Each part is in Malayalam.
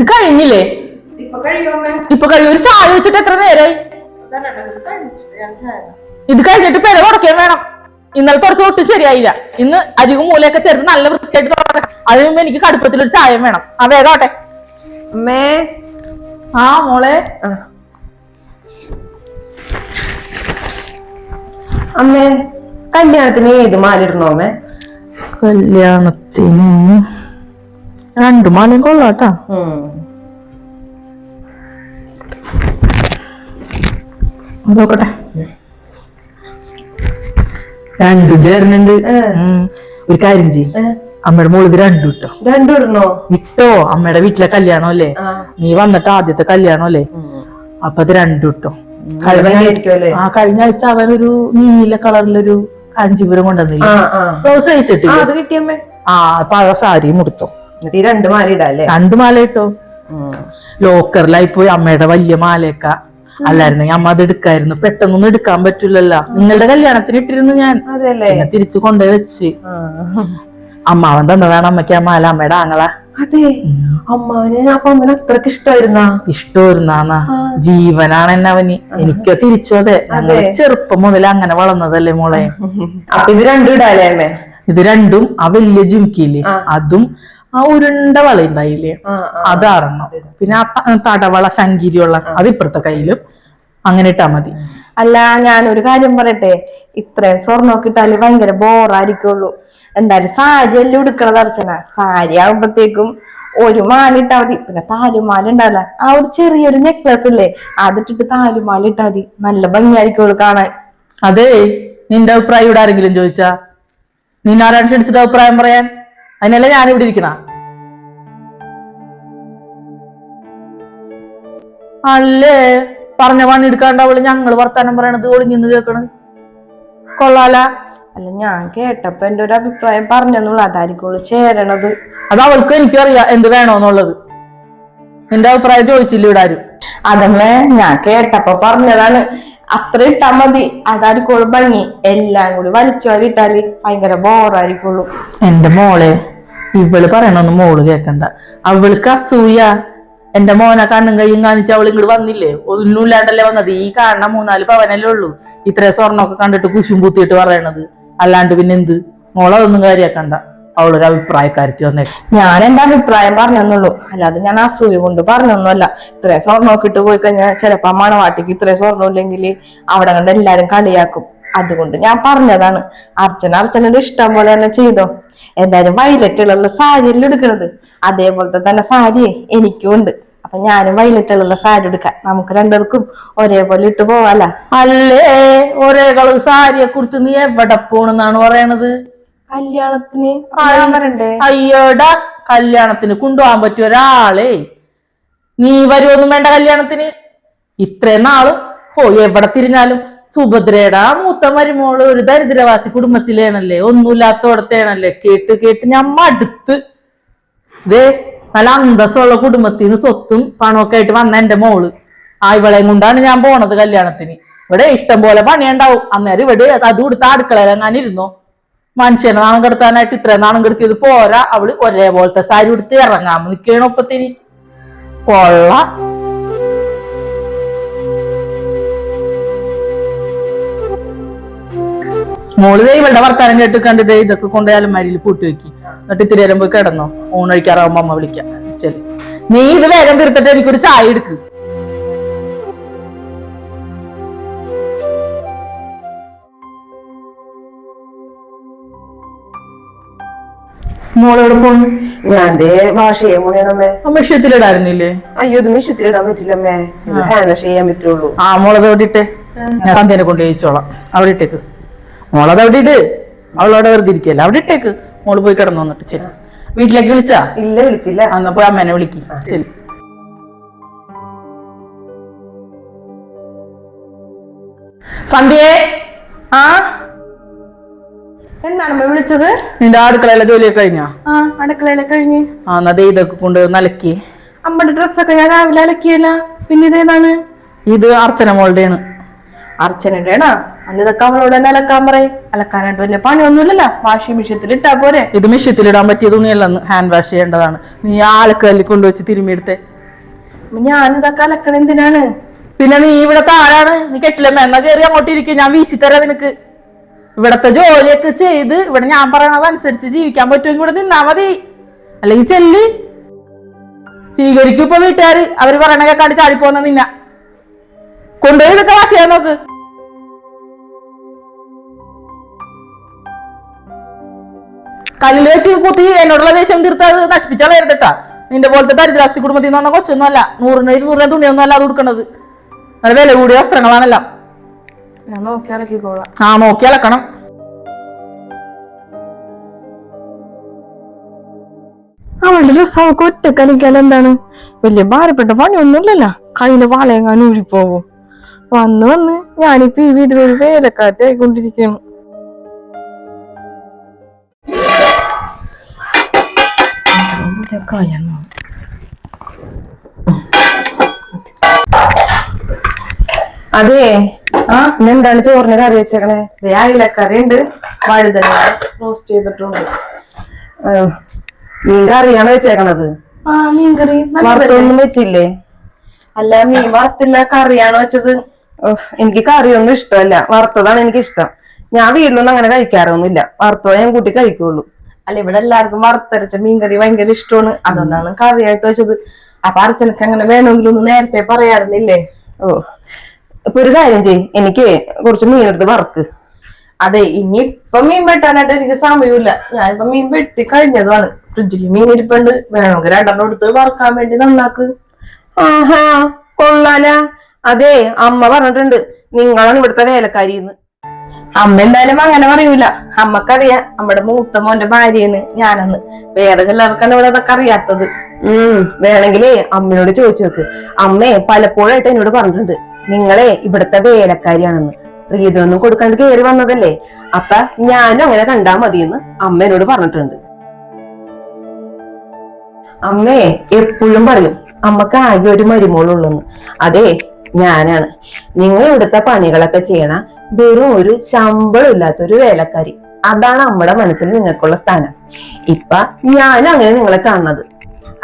ഇത് കഴിഞ്ഞില്ലേ? ഇപ്പൊ കഴിയും. ഒരു ചായ വെച്ചിട്ട് എത്ര നേരായി? ഇത് കഴിഞ്ഞിട്ട് പെര തുടക്കാൻ വേണം. ഇന്നലെ തുടച്ച ഒട്ടും ശരിയായില്ല. ഇന്ന് അരികും മൂലയൊക്കെ ചേർത്ത് നല്ല വൃത്തിയായിട്ട് തുടക്കണം. അതിന് മുമ്പ് എനിക്ക് കടുപ്പത്തിൽ ഒരു ചായ വേണം. ആ വേഗാട്ടെ അമ്മേ. ആ മോളെ. അമ്മേ കല്യാണത്തിന് ഏത് മാലിടണോ അമ്മേ? കല്യാണത്തിന് രണ്ടു മാലയും കൊള്ളാട്ടാ. നോക്കട്ടെ. രണ്ടു ചേർന്നുണ്ട് ഒരു കാര്യം ചെയ്യും. അമ്മയുടെ മോളിത് രണ്ടു ഇട്ടോ. രണ്ടു ഇടണോ? ഇട്ടോ. അമ്മയുടെ വീട്ടിലെ കല്യാണം അല്ലേ? നീ വന്നിട്ട് ആദ്യത്തെ കല്യാണം അല്ലേ? അപ്പൊ അത് രണ്ടു ഇട്ടോ? ആ കഴിഞ്ഞ ആഴ്ച അവനൊരു നീല കളറിലൊരു കാഞ്ചീപുരം കൊണ്ടുവന്നില്ല? കഴിച്ചിട്ടില്ല അത് ആ അപ്പൊ ആ സാരി മുടുത്തോ എന്നിട്ട് ഈ രണ്ട് മാല ഇടാല്ലേ രണ്ട് മാല ഇട്ടോ? ലോക്കറിലായി പോയി അമ്മയുടെ വലിയ മാലയൊക്ക. അല്ലായിരുന്നെങ്കിൽ അമ്മ അത് എടുക്കായിരുന്നു. പെട്ടെന്നൊന്നും എടുക്കാൻ പറ്റില്ലല്ലോ. നിങ്ങളുടെ കല്യാണത്തിന് ഇട്ടിരുന്നു ഞാൻ. പിന്നെ തിരിച്ചു കൊണ്ടുപോയി വെച്ച്. അമ്മാവൻ തന്നതാണ് അമ്മയ്ക്ക് ആ മാല. അമ്മയുടെ ആങ്ങള. അതെ. അമ്മാവന് അപ്പൊ അമ്മന് അത്രയ്ക്ക് ഇഷ്ടമായിരുന്ന ഇഷ്ടമായിരുന്നാ ജീവനാണ് എന്നെ അവന് എനിക്ക് തിരിച്ചു അതെ. ഞങ്ങൾ ചെറുപ്പം മുതൽ അങ്ങനെ വളർന്നതല്ലേ മോളെ. അപ്പൊ ഇത് രണ്ടും ഇടാലേ അമ്മേ? ഇത് രണ്ടും ആ വലിയ ജുംക്കിയില്ലേ ആ. അതും ആ ഉരുണ്ട വള ഉണ്ടായില്ലേ. അതാറണം. പിന്നെ ആ തടവള ശങ്കിരിയുള്ള അത് ഇപ്പുറത്തെ കയ്യിലും അങ്ങനെ ഇട്ടാ മതി. അല്ല ഞാനൊരു കാര്യം പറയട്ടെ? ഇത്രയും സ്വർണമൊക്കെ ഇട്ടാൽ ഭയങ്കര ബോറായിരിക്കുള്ളൂ എന്തായാലും സാരി എല്ലാം ഉടുക്കണത് അർച്ചന? സാരി ആകുമ്പോഴത്തേക്കും ഒരു മാല ഇട്ടാ മതി. പിന്നെ താലുമാല ഉണ്ടാവില്ല. ആ ഒരു ചെറിയൊരു നെക്ലസ് ഇല്ലേ? അതിട്ടിട്ട് താലുമാല ഇട്ടാ മതി. നല്ല ഭംഗിയായിരിക്കുള്ളൂ കാണാൻ. അതെ നിന്റെ അഭിപ്രായം ഇവിടെ ആരെങ്കിലും ചോദിച്ചാ? നിന്നാരാണ് ക്ഷണിച്ചത് അഭിപ്രായം പറയാൻ? അതിനല്ല ഞാൻ ഇവിടെ ഇരിക്കണ? അല്ലേ? പറഞ്ഞ പണി എടുക്കാണ്ട് അവൾ ഞങ്ങൾ വർത്താനം പറയണത് ഒളിഞ്ഞിന്ന് കേക്കണ് കൊള്ളാല. അല്ല ഞാൻ കേട്ടപ്പോ എന്റെ ഒരു അഭിപ്രായം പറഞ്ഞെന്നുള്ളു. അതായിരിക്കുള്ളൂ ചേരണത്. അത് അവൾക്ക് എനിക്കറിയാം എന്ത് വേണോന്നുള്ളത്. നിന്റെ അഭിപ്രായം ചോദിച്ചില്ല ഇവിടെ ആരും? അതമ്മേ ഞാൻ കേട്ടപ്പോ പറഞ്ഞതാണ്. അത്ര ഇട്ടാ മതി. അതായിരിക്കുള്ളൂ ഭംഗി? എല്ലാം കൂടി വലിച്ചു വാരി ഇട്ടാൽ ഭയങ്കര ബോറായിരിക്കുള്ളൂ എന്റെ മോളെ ഇവൾ പറയണൊന്നും മോൾ കേക്കണ്ട. അവൾക്ക് അസൂയ. എന്റെ മോനെ കണ്ണും കയ്യും കാണിച്ച് അവൾ ഇങ്ങോട്ട് വന്നില്ലേ? ഒന്നുമില്ലാണ്ടല്ലേ വന്നത്. ഈ കാണുന്ന മൂന്നാൽ പവനല്ലേ ഉള്ളൂ. ഇത്രയും സ്വർണമൊക്കെ കണ്ടിട്ട് കുശും കുത്തിയിട്ട് പറയണത്. അല്ലാണ്ട് പിന്നെ എന്ത്? മോളതൊന്നും കാര്യാക്കണ്ട. അവളൊരു അഭിപ്രായക്കാരത്തി വന്നേ. ഞാൻ എന്റെ അഭിപ്രായം പറഞ്ഞെന്നുള്ളൂ. അല്ലാതെ ഞാൻ അസൂയ കൊണ്ട് പറഞ്ഞൊന്നുമല്ല. ഇത്രയും സ്വർണം ഇട്ട് പോയി കഴിഞ്ഞാൽ ചിലപ്പോ മണവാട്ടിക്ക് ഇത്രയും സ്വർണം ഇല്ലെങ്കിൽ അവിടെ കണ്ട് എല്ലാരും കളിയാക്കും. അതുകൊണ്ട് ഞാൻ പറഞ്ഞതാണ്. അർച്ചന അർച്ചനയുടെ ഇഷ്ടം പോലെ തന്നെ ചെയ്തോ. എന്തായാലും വയലറ്റുള്ള സാരിയല്ലേ എടുക്കണത്? അതേപോലത്തെ തന്നെ സാരി എനിക്കും ഉണ്ട്. അപ്പൊ ഞാനും വയലറ്റുള്ള സാരി എടുക്കാം. നമുക്ക് രണ്ടുപേർക്കും ഒരേപോലെ ഇട്ട് പോവാല അല്ലേ? ഒരേ കളർ സാരിയെ കുറിച്ച് നീ എവിടെ പോണെന്നാണ് പറയണത്? കല്യാണത്തിന് അയ്യോടാ കല്യാണത്തിന് കൊണ്ടുപോകാൻ പറ്റിയ ഒരാളെ. നീ വരുമൊന്നും വേണ്ട കല്യാണത്തിന്? ഇത്രയും നാളും ഓ എവിടെ തിരിഞ്ഞാലും സുഭദ്രയുടെ ആ മൂത്ത മരുമോൾ ഒരു ദരിദ്രവാസി കുടുംബത്തിലേണല്ലേ ഒന്നുമില്ലാത്തോടത്തേണല്ലേ? കേട്ട് കേട്ട് ഞാൻ അടുത്ത് ദേ നല്ല അന്തസ്സുള്ള കുടുംബത്തിൽ നിന്ന് സ്വത്തും പണമൊക്കെ ആയിട്ട് വന്ന എന്റെ മോൾ. ആ ഇവളെയും കൊണ്ടാണ് ഞാൻ പോണത് കല്യാണത്തിന്. ഇവിടെ ഇഷ്ടം പോലെ പണിയുണ്ടാവും. അന്നേരം ഇവിടെ അത് കൊടുത്ത അടുക്കളയിലെങ്ങാനിരുന്നോ മനുഷ്യനെ നാണം കെടുത്താനായിട്ട് ഇത്രയും നാണം കെടുത്തിയത് പോരാ. അവൾ ഒരേപോലത്തെ സാരി ഉടുത്ത് ഇറങ്ങാൻ നിൽക്കണ ഒപ്പത്തിന് കൊള്ള. മോൾ ഇവളുടെ വർത്താനം കേട്ട് കണ്ടിട്ട് ഇതൊക്കെ കൊണ്ട് മരിയിൽ പൂട്ടി വെക്കി. എന്നിട്ട് ഇത്തിരി നേരം പോയി കിടന്നോ. ഊണഴിക്കാറാവുമ്പോ അമ്മ വിളിക്കാം. ശരി. നീ ഇത് വേഗം തീർത്തിട്ട് എനിക്കൊരു ചായ എടുക്ക്. മോളോട് പോണു? ഞാൻ ദേ വാഷ് ചെയ്യാൻ പോണേണമ്മേ ആ വിഷയത്തിലിടായിരുന്നില്ലേ അയ്യോ ഇത് മിഷത്തിലിടാൻ പറ്റില്ലമ്മേ വാഷ് ചെയ്യാൻ പറ്റുള്ളൂ. ആ മോളത് അവിടെ ഇട്ടെ? ഞാൻ സന്ധ്യനെ കൊണ്ട് ചോദിച്ചോളാം അവിടെ ഇട്ടേക്ക്. മോളത് അവിടെ ഇട്? അവളവിടെ വെറുതെ ഇരിക്കല്ല അവിടെ ഇട്ടേക്ക്. മോൾ പോയി കിടന്നു വന്നിട്ട് ശരി വീട്ടിലേക്ക് വിളിച്ചാ? ഇല്ല വിളിച്ചില്ല. ആ, എന്നാ പോയി അമ്മേനെ വിളിക്ക്. ശരി. സന്ധ്യേ. ആ? എന്താണ് വിളിച്ചത്? നിന്റെ അടുക്കളയിലെ ജോലിയൊക്കെ കഴിഞ്ഞാ? ആ അടുക്കളയിലെ കഴിഞ്ഞ്. ആ എന്നാ ദേ ഇതൊക്കെ കൊണ്ട് നലക്കി അമ്മയുടെ ഡ്രസ്സൊക്കെ ഞാൻ രാവിലെ അലക്കിയല്ല. പിന്നെ ഇതേതാണ് ഇത് അർച്ചന മോളുടെയാണ്. അർച്ചനയുടെയാണോ അന്ന് ഇതൊക്കെ അവളോട് തന്നെ അലക്കാൻ പറയും. അലക്കാനായിട്ട് വലിയ പണിയൊന്നുമില്ലല്ലോ. വാഷിംഗ് മെഷീനത്തിൽ ഇട്ടാ പോരെ. ഇത് മിഷ്യത്തിലിടാൻ പറ്റിയ തുണിയല്ലെന്ന് ഹാൻഡ് വാഷ് ചെയ്യേണ്ടതാണ്. നീ ആലക്കല്ലിൽ കൊണ്ടുവച്ച് തിരുമ്മിയെടുത്തെ. ഞാനിതൊക്കെ അലക്കണ എന്തിനാണ്? പിന്നെ നീ ഇവിടത്തെ ആരാണ് നീ കെട്ടില്ല എന്നാ കയറി അങ്ങോട്ട് ഇരിക്കും. ഞാൻ വീശിത്തരാ നിനക്ക്. ഇവിടത്തെ ജോലിയൊക്കെ ചെയ്ത് ഇവിടെ ഞാൻ പറയണതനുസരിച്ച് ജീവിക്കാൻ പറ്റുമെങ്കിൽ ഇവിടെ നിന്നാ മതി. അല്ലെങ്കിൽ ചെല്ല്. സ്വീകരിക്കും ഇപ്പൊ വീട്ടുകാര്. അവർ പറയണ കേക്കാണ്ട് ചാടിപ്പോന്ന നിന്ന. കൊണ്ടുപോയി ഇതൊക്കെ വാശിയാ നോക്ക്. കല്ലിൽ വെച്ച് കുത്തി എന്നോടുള്ള ദേഷ്യം തീർത്ത് അത് നിന്റെ പോലത്തെ ദരിദ്രാസ്തി കുടുംബത്തിൽ നിന്ന് വന്ന കൊച്ചൊന്നും അല്ല. നൂറിന് ഇരുന്നൂറിന് തുണിയൊന്നും അല്ല അത് കൊടുക്കണത് നല്ല വില കൂടിയ വസ്ത്രങ്ങളാണല്ലോ. ഞാൻ നോക്കി അലക്കിക്കോളാം ആ നോക്കിയാലക്കണം അവളുടെ രസമൊക്കെ അവൾക്ക് ഒറ്റ കളിക്കാൻ എന്താണ്? വലിയ ഭാരപ്പെട്ട പണിയൊന്നുമില്ലല്ലോ. കയ്യിൽ വളയെങ്ങാനും ഊരിപ്പോകും വന്ന് വന്ന് ഞാനിപ്പോ ഈ വീട്ടിലൊരു വേലക്കാറ്റ് ആയിക്കൊണ്ടിരിക്കുകയാണ്. അതെ ആ എന്താണ് ചോറിന് കറി വെച്ചേക്കണേ? അയിലക്കറി ഉണ്ട് വഴുതന റോസ്റ്റ് ചെയ്തിട്ടുണ്ട്. മീൻ കറിയാണ് വെച്ചേക്കണത്. ആ മീൻകറി വറുത്തൊന്നും വെച്ചില്ലേ? അല്ല മീൻ വറുത്തില്ല കറിയാണ് വെച്ചത്. എനിക്ക് കറിയൊന്നും ഇഷ്ടമല്ല. വറുത്തതാണ് എനിക്ക് ഇഷ്ടം ഞാൻ വീട്ടിലൊന്നും അങ്ങനെ കഴിക്കാറൊന്നുമില്ല. വറുത്തത് ഞാൻ കൂട്ടി കഴിക്കുള്ളൂ. അല്ല ഇവിടെ എല്ലാവർക്കും വറുത്തരച്ച മീൻകറി ഭയങ്കര ഇഷ്ടമാണ്. അതുകൊണ്ടാണ് കറിയായിട്ട് വെച്ചത്. അപ്പൊ അർച്ചനക്ക് അങ്ങനെ വേണമെങ്കിലും നേരത്തെ പറയാറുന്നില്ലേ? ഓ ഇപ്പൊ ഒരു കാര്യം ചെയ് എനിക്ക് കുറച്ച് മീനെടുത്ത് വറുക്ക്. അതെ ഇനി ഇപ്പൊ മീൻ വെട്ടാനായിട്ട് എനിക്ക് സമയമില്ല. ഞാനിപ്പോ മീൻ വെട്ടി കഴിഞ്ഞതാണ് ഫ്രിഡ്ജിൽ മീൻ ഇരിപ്പുണ്ട്. വേണമെങ്കിൽ രണ്ടെണ്ണം എടുത്ത് വറുക്കാൻ വേണ്ടി നന്നാക്ക്. ആഹാ കൊള്ളാല. അതെ അമ്മ പറഞ്ഞിട്ടുണ്ട്. നിങ്ങളാണ് ഇവിടുത്തെ വേലക്കാരിന്ന് അമ്മ എന്തായാലും അങ്ങനെ പറയൂല. അമ്മക്കറിയാം. നമ്മുടെ മൂത്ത മോന്റെ ഭാര്യയാണ് ഞാനെന്ന്. വേറെ ചിലർക്കാണ് ഇവിടെ അതൊക്കെ അറിയാത്തത്. ഉം വേണമെങ്കിലേ അമ്മയോട് ചോദിച്ചു നോക്ക്. അമ്മേ പലപ്പോഴായിട്ട് എന്നോട് പറഞ്ഞിട്ടുണ്ട് നിങ്ങളെ ഇവിടുത്തെ വേലക്കാരിയാണെന്ന്. സ്ത്രീധനൊന്നും കൊടുക്കാണ്ട് കയറി വന്നതല്ലേ? അപ്പൊ ഞാനും അങ്ങനെ കണ്ടാ മതിയെന്ന് അമ്മ എന്നോട് പറഞ്ഞിട്ടുണ്ട്. അമ്മേ എപ്പോഴും പറയും അമ്മയ്ക്ക് ആകെ ഒരു മരുമോളുള്ളൂന്ന്. അതെ ഞാനാണ്. നിങ്ങൾ ഇവിടുത്തെ പണികളൊക്കെ ചെയ്യണ വെറും ഒരു ശമ്പളം ഇല്ലാത്ത ഒരു വേലക്കാരി. അതാണ് നമ്മുടെ മനസ്സിൽ നിങ്ങൾക്കുള്ള സ്ഥാനം. ഇപ്പൊ ഞാനും അങ്ങനെ നിങ്ങളെ കാണുന്നത്.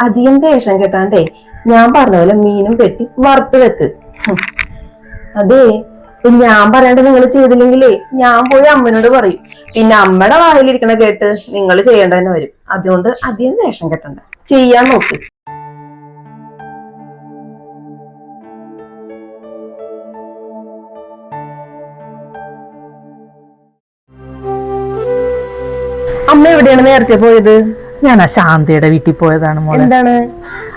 അധികം ദേഷ്യം കെട്ടാണ്ടേ ഞാൻ പറഞ്ഞ പോലെ മീനും പെട്ടി വറുത്ത് വെക്ക് അതേ ഞാൻ പറയാണ്ട് നിങ്ങൾ ചെയ്തില്ലെങ്കിലേ ഞാൻ പോയി അമ്മനോട് പറയും. പിന്നെ അമ്മയുടെ വായിലിരിക്കണ കേട്ട് നിങ്ങൾ ചെയ്യേണ്ട തന്നെ വരും. അതുകൊണ്ട് അധികം ദേഷ്യം കെട്ടണ്ട. ചെയ്യാൻ നോക്ക്. അമ്മ എവിടെയാണ് നേരത്തെ പോയത്? ഞാൻ ആ ശാന്തിയുടെ വീട്ടിൽ പോയതാണ് മോളെ. എന്താണ്?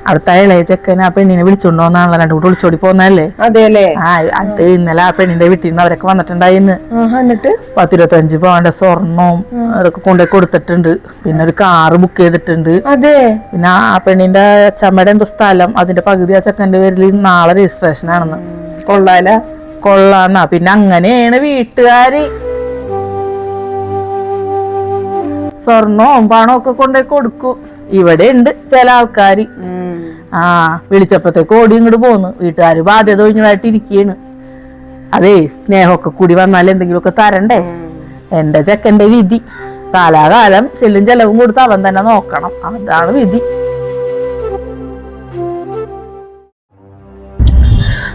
അവിടുത്തെ ഇളയ ചെക്കൻ ആ പെണ്ണിനെ വിളിച്ചോണ്ടോന്നാണല്ലോ രണ്ടു കൂടെ വിളിച്ചോടി പോന്നല്ലേ അതെല്ലേ ആ അത് ഇന്നലെ ആ പെണ്ണിന്റെ വീട്ടിൽ നിന്ന് അവരൊക്കെ വന്നിട്ടുണ്ടായിന്ന്. എന്നിട്ട്? പത്തിരുപത്തഞ്ച് പവന്റെ സ്വർണവും അതൊക്കെ കൊണ്ടുപോയി കൊടുത്തിട്ടുണ്ട്. പിന്നെ ഒരു കാറ് ബുക്ക് ചെയ്തിട്ടുണ്ട്. അതെ. പിന്നെ ആ പെണ്ണിന്റെ ചമ്മയുടെ എന്തോ സ്ഥലം അതിന്റെ പകുതി ആ ചെക്കന്റെ പേരിൽ നാളെ രജിസ്ട്രേഷൻ ആണെന്ന്. കൊള്ളാല. കൊള്ളാന്നാ. പിന്നെ അങ്ങനെയാണ് വീട്ടുകാര്. സ്വർണവും പണവും ഒക്കെ കൊണ്ടേ കൊടുക്കും. ഇവിടെ ഉണ്ട് ചില ആൾക്കാര്. ആ വിളിച്ചപ്പോഴത്തേക്ക് ഓടി ഇങ്ങോട്ട് പോന്നു. വീട്ടുകാർ ബാധ്യത ഒഴിഞ്ഞതായിട്ട് ഇരിക്കുകയാണ് അതേ സ്നേഹമൊക്കെ കൂടി വന്നാൽ എന്തെങ്കിലുമൊക്കെ തരണ്ടേ? എന്റെ ചെക്കന്റെ വിധി. കാലാകാലം ചെല്ലും ചെലവും കൊടുത്ത് അവൻ തന്നെ നോക്കണം. അതാണ് വിധി.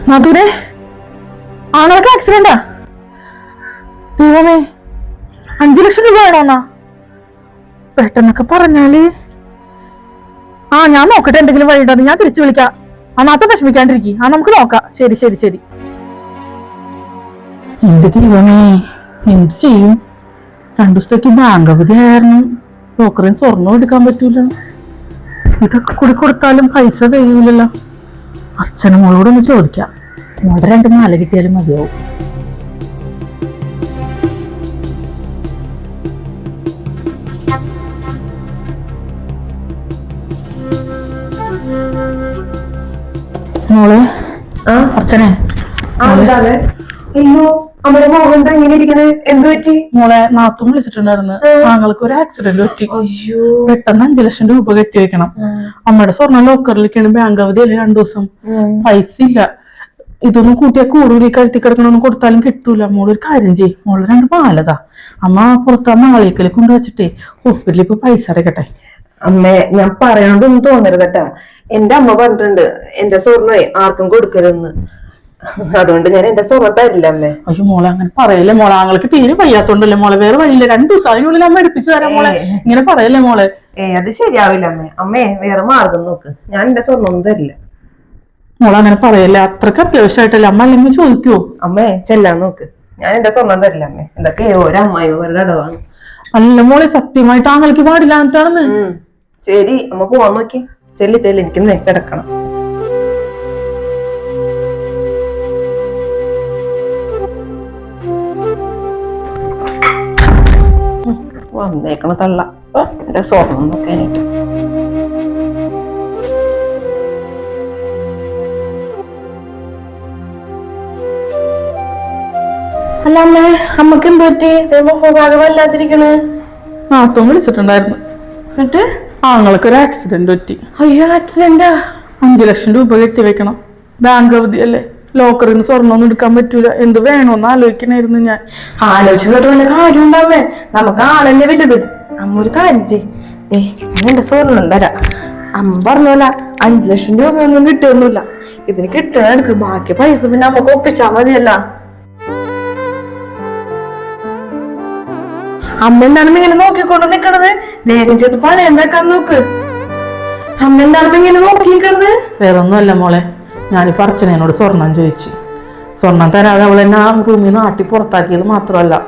മധുരെ ആണൊക്കെ ആക്സിഡന്റാ ദൈവമേ അഞ്ചു ലക്ഷം രൂപ വേണോന്നാ പെട്ടെന്നൊക്കെ പറഞ്ഞാൽ. ആ ഞാൻ നോക്കട്ടെ എന്തെങ്കിലും വഴിയുണ്ടോ ഞാൻ തിരിച്ചു വിളിക്കാം. ആ നാത്ത വിഷമിക്കാണ്ടിരിക്കും. ആ നമുക്ക് നോക്കാം. ശരി ശരി ശരി. എന്റെ ദൈവമേ എന്ത് ചെയ്യും? രണ്ടു ദിവസത്തേക്ക് ബാങ്ക് അവധി ആയിരുന്നു. ബ്രോക്കറിന് സ്വർണം എടുക്കാൻ പറ്റൂല. ഇതൊക്കെ കൂടി കൊടുത്താലും പൈസ കഴിയൂലല്ലോ അച്ഛനും മോളോടൊന്ന് ചോദിക്കാം. മോളുടെ രണ്ട് മാല കിട്ടിയാലും മതിയാവും. മോളെ? ആ, അയ്യോ നമ്മുടെ മോഹൻ എന്താ ഇങ്ങനെ ഇരിക്കണേ? എന്ത് പറ്റി? മോളെ നാത്തും വിളിച്ചിട്ടുണ്ടായിരുന്നു. താങ്കൾക്ക് ഒരു ആക്സിഡന്റ് പറ്റി. അയ്യോ. പെട്ടെന്ന് അഞ്ചു ലക്ഷം രൂപ കെട്ടി വെക്കണം. അമ്മയുടെ സ്വർണ ലോക്കറിലേക്കാണ് ബാങ്ക് അവധിയല്ലേ രണ്ടു ദിവസം? പൈസ ഇല്ല. ഇതൊന്നും കൂട്ടിയാൽ കൂടുതൽ കഴുത്തി കിടക്കണൊന്നും കൊടുത്താലും കിട്ടൂല. മോൾ ഒരു കാര്യം ചെയ്യും. മോൾ രണ്ട് മാലതാ. അമ്മ പുറത്ത് ആ മാളിയേക്കൽ കൊണ്ടുവച്ചിട്ടേ. ഹോസ്പിറ്റലിൽ ഇപ്പൊ പൈസ അടയ്ക്കട്ടെ. അമ്മേ ഞാൻ പറയണതൊന്നും തോന്നരുത് കേട്ടാ എന്റെ അമ്മ പറഞ്ഞിട്ടുണ്ട് എന്റെ സ്വർണേ ആർക്കും കൊടുക്കരുതെന്ന്. അതുകൊണ്ട് ഞാൻ എന്റെ സ്വർണം തരില്ല അമ്മേ. അയ്യോ മോളെ അങ്ങനെ പറയല്ലേ മോളെ? ആങ്ങൾക്ക് തീരെ വയ്യാത്തോണ്ടല്ലേ മോളെ? വേറെ വഴിയില്ല. രണ്ടു ദിവസം അതിനുള്ളിൽ അമ്മ എടുപ്പിച്ചു തരാം മോളെ. ഇങ്ങനെ പറയല്ലേ മോളെ? ഏ അത് ശരിയാവില്ല അമ്മേ. അമ്മേ വേറെ മാർഗം നോക്ക്. ഞാൻ എന്റെ സ്വർണം ഒന്നും തരില്ല. മോളെ അങ്ങനെ പറയല്ലേ? അത്രയ്ക്ക് അത്യാവശ്യമായിട്ടല്ലേ? അമ്മ അല്ലെങ്കിൽ ചോദിക്കൂ അമ്മേ ചെല്ലാൻ നോക്ക്. ഞാൻ എന്റെ സ്വർണം തരില്ല അമ്മേ. എന്തൊക്കെ ഓരോ അമ്മായിമാരുടെ അടവാണ് അല്ല മോളെ സത്യമായിട്ട് ആങ്ങൾക്ക് പാടില്ല എന്നിട്ടാണെന്ന് ഉം. ശരി അമ്മ പോവാൻ നോക്കി. ചെല്ലി ചെല്ലി എനിക്ക് കിടക്കണം. വന്നേക്കണ തള്ള. എന്റെ സ്വർണം നോക്കാനായിട്ട്. അല്ല അമ്മേ അമ്മയ്ക്ക് എന്ത് പറ്റി? വല്ലാതിരിക്കണ്. നാത്തോം വിളിച്ചിട്ടുണ്ടായിരുന്നു. എന്നിട്ട്? ആങ്ങൾക്ക് ഒരു ആക്സിഡന്റ് പറ്റി. അയ്യോ ആക്സിഡന്റാ അഞ്ചു ലക്ഷം രൂപ കെട്ടി വെക്കണം ബാങ്ക് അവധിയല്ലേ ലോക്കറിൽ നിന്ന് സ്വർണമൊന്നും എടുക്കാൻ പറ്റൂല. എന്ത് വേണോന്ന് ആലോചിക്കണായിരുന്നു ഞാൻ. ആലോചിച്ചിട്ട് വല്ല കാര്യം ഉണ്ടാവേ നമുക്ക് ആളല്ലേ വലുത്. അമ്മ ഒരു കാര്യം ചെയ് ദേ, ഞാൻ എന്റെ സ്വർണം തരാം. അമ്മ പറഞ്ഞോല അഞ്ചു ലക്ഷം രൂപയൊന്നും കിട്ടുമൊന്നുമില്ല ഇതിന് എനിക്ക് ബാക്കി പൈസ പിന്നെ നമുക്ക് ഒപ്പിച്ചാ മതിയല്ല. അമ്മ എന്താണ് ഇങ്ങനെ നോക്കിക്കൊണ്ട് നിക്കണത്? വേഗം ചെയ്ത് പണി എന്താക്കാൻ നോക്ക്. അമ്മ എന്താണ് ഇങ്ങനെ നോക്കി നിക്കണത്? വേറെ ഒന്നുമല്ല മോളെ. ഞാനിപ്പോ അർച്ചനോട് സ്വർണം ചോദിച്ചു. സ്വർണം തരാതെ അവൾ എന്നെ ആ റൂമിൽ നിന്ന് ആട്ടി പുറത്താക്കിയത് മാത്രമല്ല.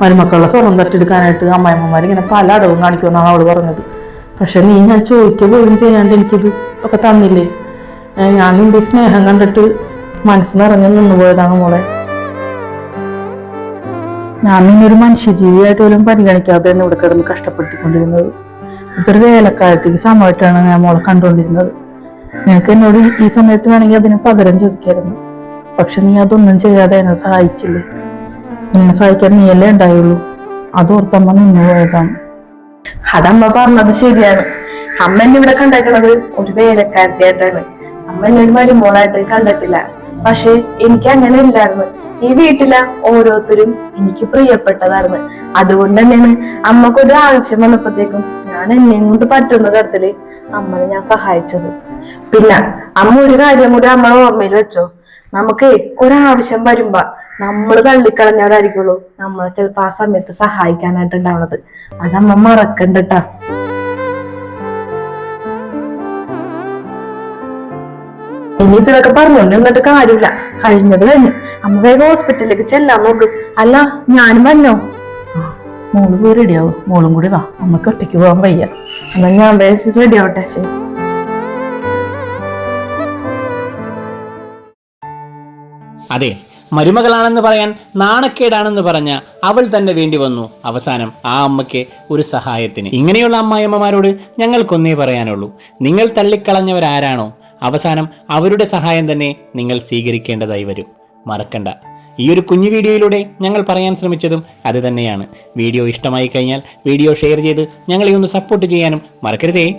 മരുമക്കളുടെ സ്വർണം തട്ടിയെടുക്കാനായിട്ട് അമ്മായിമ്മമാർ ഇങ്ങനെ പല അടവും കാണിക്കുമെന്നാണ് അവൾ പറഞ്ഞത്. പക്ഷെ നീ ഞാൻ ചോദിക്കുക പോലും ചെയ്യാണ്ട് എനിക്കിത് ഒക്കെ തന്നില്ലേ? ഞാൻ നിന്റെ സ്നേഹം കണ്ടിട്ട് മനസ്സ് നിറഞ്ഞു നിന്നുപോയതാണ് മോളെ. ഞാൻ നിന്നൊരു മനുഷ്യജീവിയായിട്ട് പോലും പരിഗണിക്കാതെ തന്നെ ഇവിടെ കിടന്ന് കഷ്ടപ്പെടുത്തിക്കൊണ്ടിരുന്നത്. ഇതൊരു വേലക്കാലത്തേക്ക് സമയമായിട്ടാണ് ഞാൻ മോളെ കണ്ടുകൊണ്ടിരുന്നത്. നിനക്ക് എന്നോട് ഈ- ഈ സമയത്ത് വേണമെങ്കിൽ അതിന് പകരം ചോദിക്കായിരുന്നു. പക്ഷെ നീ അതൊന്നും ചെയ്യാതെ എന്നെ സഹായിച്ചില്ലേ? നിന്നെ സഹായിക്കാൻ നീയല്ലേ ഉണ്ടായുള്ളൂ. അതോർത്തമ്മ നിന്നു പോയതാണ്. അതമ്മ പറഞ്ഞത് ശരിയാണ്. അമ്മ എന്നെ ഇവിടെ കണ്ടേക്കണത് ഒരു വേലക്കാരത്തിയായിട്ടാണ്. അമ്മ എന്നെ ഒരു മരുമോളായിട്ട് കണ്ടിട്ടില്ല. പക്ഷെ എനിക്ക് അങ്ങനെ ഇല്ലായിരുന്നു ഈ വീട്ടിലെ ഓരോരുത്തരും എനിക്ക് പ്രിയപ്പെട്ടതായിരുന്നു. അതുകൊണ്ട് തന്നെയാണ് അമ്മക്കൊരു ആവശ്യം വന്നപ്പോഴത്തേക്കും ഞാൻ എന്നെ കൊണ്ട് പറ്റുന്ന തരത്തിൽ അമ്മനെ ഞാൻ സഹായിച്ചത്. പിന്നെ അമ്മ ഒരു കാര്യം കൂടി നമ്മളെ ഓർമ്മയിൽ വെച്ചോ. നമുക്ക് ഒരാവശ്യം വരുമ്പോ നമ്മൾ തള്ളിക്കളഞ്ഞവരായിരിക്കുള്ളൂ നമ്മളെ ചിലപ്പോ ആ സമയത്ത് സഹായിക്കാനായിട്ട് ഉണ്ടാവുന്നത്. അതമ്മ മറക്കണ്ടട്ടാ ഇനിയിപ്പോ ഇതൊക്കെ പറഞ്ഞോണ്ട് എന്നിട്ട് കാര്യമില്ല. കഴിഞ്ഞത് കഴിഞ്ഞു. അമ്മ വേഗം ഹോസ്പിറ്റലിലേക്ക് ചെല്ലാൻ നോക്ക്. അല്ല ഞാനും വന്നോ? മോൾ പോയി റെഡിയാവും മോളും കൂടി വാ. അമ്മയ്ക്ക് ഒറ്റയ്ക്ക് പോകാൻ വയ്യ. എന്നാ ഞാൻ വേഗം റെഡി ആവട്ടെ. ശരി. അതെ മരുമകളാണെന്ന് പറയാൻ നാണക്കേടാണെന്ന് പറഞ്ഞ അവൾ തന്നെ വേണ്ടി വന്നു. അവസാനം ആ അമ്മയ്ക്ക് ഒരു സഹായത്തിന്. ഇങ്ങനെയുള്ള അമ്മായിയമ്മമാരോട് ഞങ്ങൾക്കൊന്നേ പറയാനുള്ളൂ. നിങ്ങൾ തള്ളിക്കളഞ്ഞവരാരാണോ? അവസാനം അവരുടെ സഹായം തന്നെ നിങ്ങൾ സ്വീകരിക്കേണ്ടതായി വരും. മറക്കണ്ട. ഈ ഒരു കുഞ്ഞു വീഡിയോയിലൂടെ ഞങ്ങൾ പറയാൻ ശ്രമിച്ചതും അത് തന്നെയാണ്. വീഡിയോ ഇഷ്ടമായി കഴിഞ്ഞാൽ വീഡിയോ ഷെയർ ചെയ്ത് ഞങ്ങളെ ഒന്ന് സപ്പോർട്ട് ചെയ്യാനും മറക്കരുതേ.